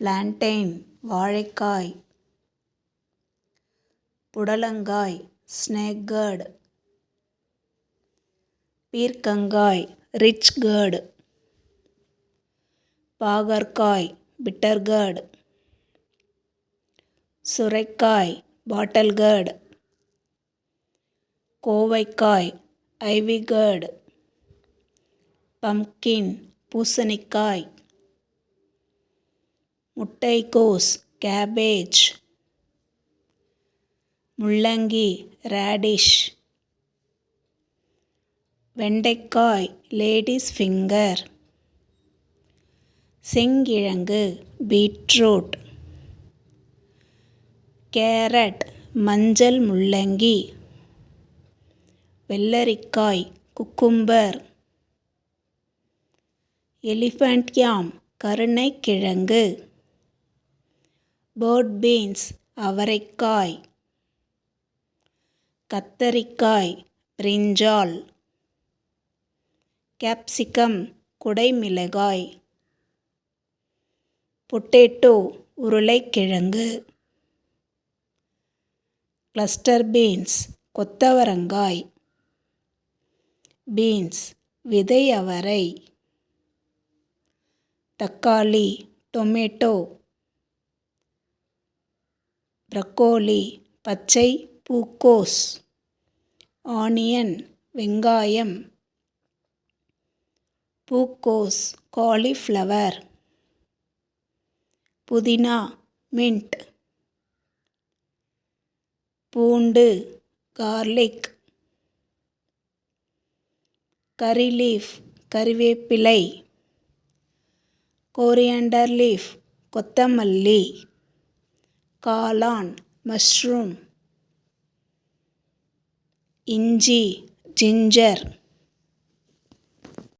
பிளான்டெயின் வாழைக்காய் புடலங்காய் snake gourd பீர்க்கங்காய் ரிச் கேர்டு பாகற்காய் பிட்டர் கேர்டு சுரைக்காய் பாட்டல் கேர்டு கோவைக்காய் ஐவி கேர்டு பம்கின் பூசணிக்காய் முட்டைக்கோஸ் கேபேஜ் முள்ளங்கி ரேடிஷ் வெண்டைக்காய் லேடிஸ் ஃபிங்கர் செங்கிழங்கு பீட்ரூட் கேரட் மஞ்சள் முள்ளங்கி வெள்ளரிக்காய் குக்கும்பர் எலிஃபண்ட் யாம் கருணைக்கிழங்கு பேர்ட் பீன்ஸ் அவரைக்காய். கத்தரிக்காய் பிரிஞ்சால். கேப்சிகம் குடைமிளகாய். பொட்டேட்டோ உருளைக்கிழங்கு. கிளஸ்டர் பீன்ஸ் கொத்தவரங்காய். பீன்ஸ் விதை அவரை தக்காளி டொமேட்டோ ப்ரக்கோலி பச்சை பூக்கோஸ் ஆனியன் வெங்காயம் பூக்கோஸ் காலிஃப்ளவர் புதினா மின்ட் பூண்டு கார்லிக் கறி லீஃப் கறிவேப்பிலை கோரியண்டர் லீஃப் கொத்தமல்லி. காளான் மஷ்ரூம் இஞ்சி ஜிஞ்சர்